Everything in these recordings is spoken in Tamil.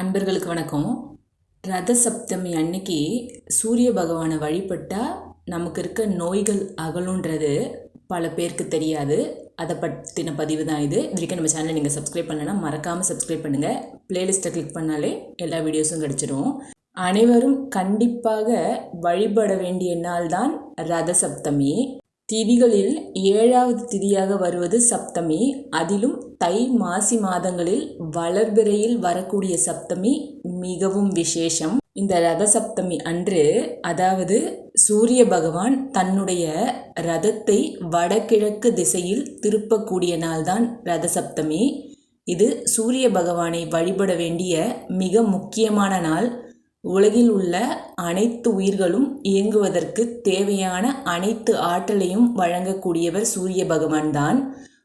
அன்பர்களுக்கு வணக்கம். ரத சப்தமி அன்னைக்கு சூரிய பகவானை வழிபட்டால் நமக்கு இருக்க நோய்கள் அகலுன்றது பல பேருக்கு தெரியாது. அதை பற்றின பதிவு தான் இது. இது வரைக்கும் நம்ம சேனலை நீங்கள் சப்ஸ்கிரைப் பண்ணலைன்னா மறக்காமல் சப்ஸ்கிரைப் பண்ணுங்கள் பிளேலிஸ்ட்டை கிளிக் பண்ணாலே எல்லா வீடியோஸும் கிடச்சிடும் அனைவரும் கண்டிப்பாக வழிபட வேண்டிய நாள் தான் ரத சப்தமி திதிகளில் ஏழாவது திதியாக வருவது சப்தமி. அதிலும் தை மாசி மாதங்களில் வளர்பிறையில் வரக்கூடிய சப்தமி மிகவும் விசேஷம். இந்த ரத சப்தமி அன்று அதாவது சூரிய பகவான் தன்னுடைய ரதத்தை வடகிழக்கு திசையில் திருப்பக்கூடிய நாள்தான் ரத சப்தமி இது சூரிய பகவானை வழிபட வேண்டிய மிக முக்கியமான நாள். உலகில் உள்ள அனைத்து உயிர்களும் இயங்குவதற்கு தேவையான அனைத்து ஆற்றலையும் வழங்கக்கூடியவர் சூரிய பகவான் தான்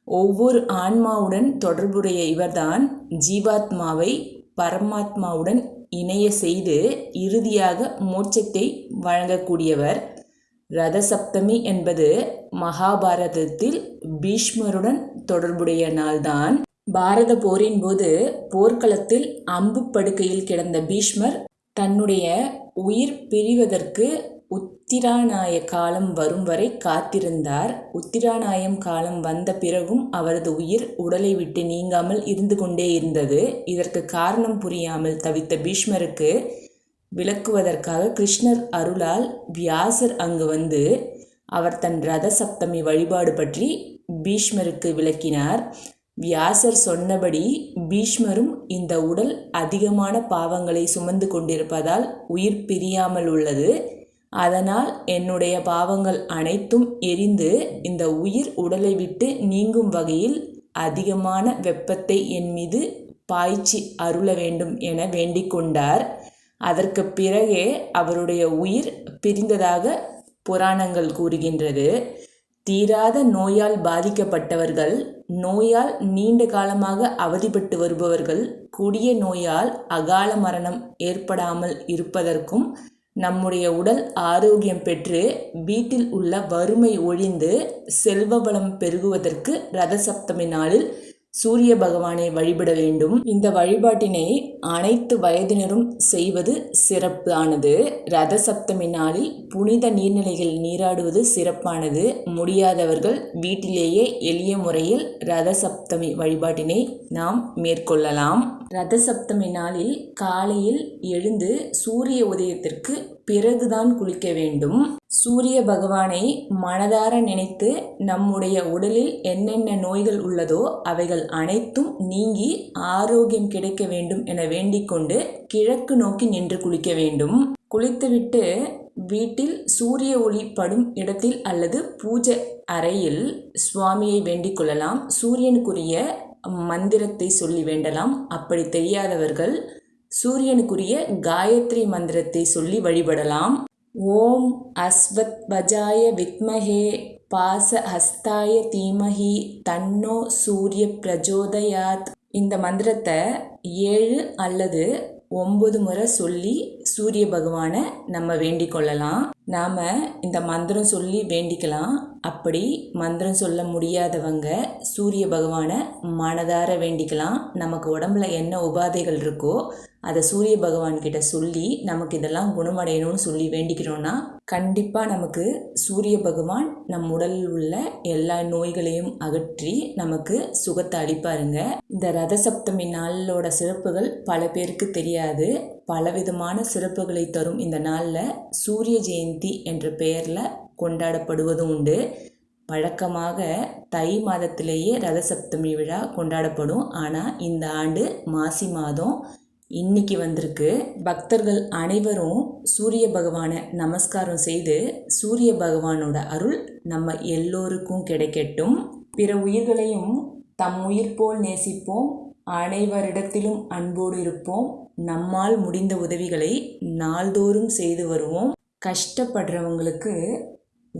ஒவ்வொரு ஆன்மாவுடன் தொடர்புடைய இவர்தான் ஜீவாத்மாவை பரமாத்மாவுடன் இணைய செய்து இறுதியாக மோட்சத்தை வழங்கக்கூடியவர். ரதசப்தமி என்பது மகாபாரதத்தில் பீஷ்மருடன் தொடர்புடைய நாள்தான். பாரத போரின் போது போர்க்களத்தில் அம்பு படுக்கையில் கிடந்த பீஷ்மர் தன்னுடைய உயிர் பிரிவதற்கு உத்திராநாய காலம் வரும் வரை காத்திருந்தார். உத்திராநாயம் காலம் வந்த பிறகும் அவரது உயிர் உடலை விட்டு நீங்காமல் இருந்து கொண்டே இருந்தது. இதற்கு காரணம் புரியாமல் தவித்த பீஷ்மருக்கு விளக்குவதற்காக கிருஷ்ணர் அருளால் வியாசர் அங்கு வந்து அவர் தன் ரத சப்தமி வழிபாடு பற்றி பீஷ்மருக்கு விளக்கினார். வியாசர் சொன்னபடி பீஷ்மரும் இந்த உடல் அதிகமான பாவங்களை சுமந்து கொண்டிருப்பதால் உயிர் பிரியாமல் உள்ளது. அதனால் என்னுடைய பாவங்கள் அனைத்தும் எரிந்து இந்த உயிர் உடலை விட்டு நீங்கும் வகையில் அதிகமான வெப்பத்தை என் மீது பாய்ச்சி அருள வேண்டும் என வேண்டிக் கொண்டார். அதற்கு பிறகே அவருடைய உயிர் பிரிந்ததாக புராணங்கள் கூறுகின்றது. தீராத நோயால் பாதிக்கப்பட்டவர்கள் நோயால் நீண்ட காலமாக அவதிப்பட்டு வருபவர்கள் கொடிய நோயால் அகால மரணம் ஏற்படாமல் இருப்பதற்கும் நம்முடைய உடல் ஆரோக்கியம் பெற்று வீட்டில் உள்ள வறுமை ஒழிந்து செல்வ வளம் பெருகுவதற்கு ரத சப்தமி நாளில் சூரிய பகவானை வழிபட வேண்டும். இந்த வழிபாட்டினை அனைத்து வயதினரும் செய்வது சிறப்பானது. ரத சப்தமி நாளில் புனித நீர்நிலைகள் நீராடுவது சிறப்பானது. முடியாதவர்கள் வீட்டிலேயே எளிய முறையில் ரத சப்தமி வழிபாட்டினை நாம் மேற்கொள்ளலாம். ரத சப்தமி நாளில் காலையில் எழுந்து சூரிய உதயத்திற்கு பிறகுதான் குளிக்க வேண்டும். சூரிய பகவானை மனதார நினைத்து நம்முடைய உடலில் என்னென்ன நோய்கள் உள்ளதோ அவைகள் அனைத்தும் நீங்கி ஆரோக்கியம் கிடைக்க வேண்டும் என வேண்டிக்கொண்டு கிழக்கு நோக்கி நின்று குளிக்க வேண்டும். குளித்துவிட்டு வீட்டில் சூரிய ஒளி படும் இடத்தில் அல்லது பூஜை அறையில் சுவாமியை வேண்டிக் கொள்ளலாம். சூரியனுக்குரிய மந்திரத்தை சொல்லி வேண்டலாம். அப்படி தெரியாதவர்கள் சூரியனுக்குரிய காயத்ரி மந்திரத்தை சொல்லி வழிபடலாம். ஓம் அஸ்வத் பஜாய வித்மஹே பாச ஹஸ்தாய தீமஹி தன்னோ சூரிய பிரஜோதயாத். இந்த மந்திரத்தை ஏழு அல்லது ஒம்பது முறை சொல்லி சூரிய பகவானை நம்ம வேண்டிக் கொள்ளலாம். நாம் இந்த மந்திரம் சொல்லி வேண்டிக்கலாம். அப்படி மந்திரம் சொல்ல முடியாதவங்க சூரிய பகவானை மனதார வேண்டிக்கலாம். நமக்கு உடம்புல என்ன உபாதைகள் இருக்கோ அதை சூரிய பகவான் கிட்ட சொல்லி நமக்கு இதெல்லாம் குணமடையணும்னு சொல்லி வேண்டிக்கிறோன்னா கண்டிப்பாக நமக்கு சூரிய பகவான் நம் உடலில் உள்ள எல்லா நோய்களையும் அகற்றி நமக்கு சுகத்தை அளிப்பாருங்க. இந்த ரத சப்தமி நாளோட சிறப்புகள் பல பேருக்கு தெரியாது. பலவிதமான சிறப்புகளை தரும் இந்த நாளில் சூரிய ஜெயந்தி என்ற பெயரில் கொண்டாடப்படுவதும் உண்டு. வழக்கமாக தை மாதத்திலேயே ரத சப்தமி விழா கொண்டாடப்படும். ஆனால் இந்த ஆண்டு மாசி மாதம் இன்னைக்கு வந்திருக்கு. பக்தர்கள் அனைவரும் சூரிய பகவானை நமஸ்காரம் செய்து சூரிய பகவானோட அருள் நம்ம எல்லோருக்கும் கிடைக்கட்டும். பிற உயிர்களையும் தம் உயிர் போல் நேசிப்போம். அனைவரிடத்திலும் அன்போடு இருப்போம். நம்மால் முடிந்த உதவிகளை நாள்தோறும் செய்து வருவோம். கஷ்டப்படுறவங்களுக்கு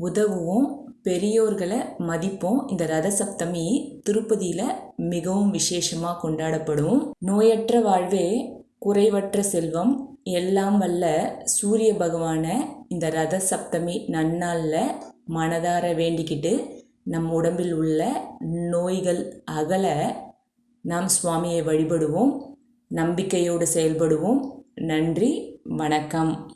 உதவுவோம். பெரியோர்களை மதிப்போம். இந்த ரத சப்தமி திருப்பதியில் மிகவும் விசேஷமாக கொண்டாடப்படும். நோயற்ற வாழ்வே குறைவற்ற செல்வம் எல்லாம் வல்ல சூரிய பகவானை இந்த ரத சப்தமி நன்னாளில் மனதார வேண்டிக்கிட்டு நம் உடம்பில் உள்ள நோய்கள் அகல நாம் சுவாமியை வழிபடுவோம் நம்பிக்கையோடு செயல்படுவோம். நன்றி வணக்கம்.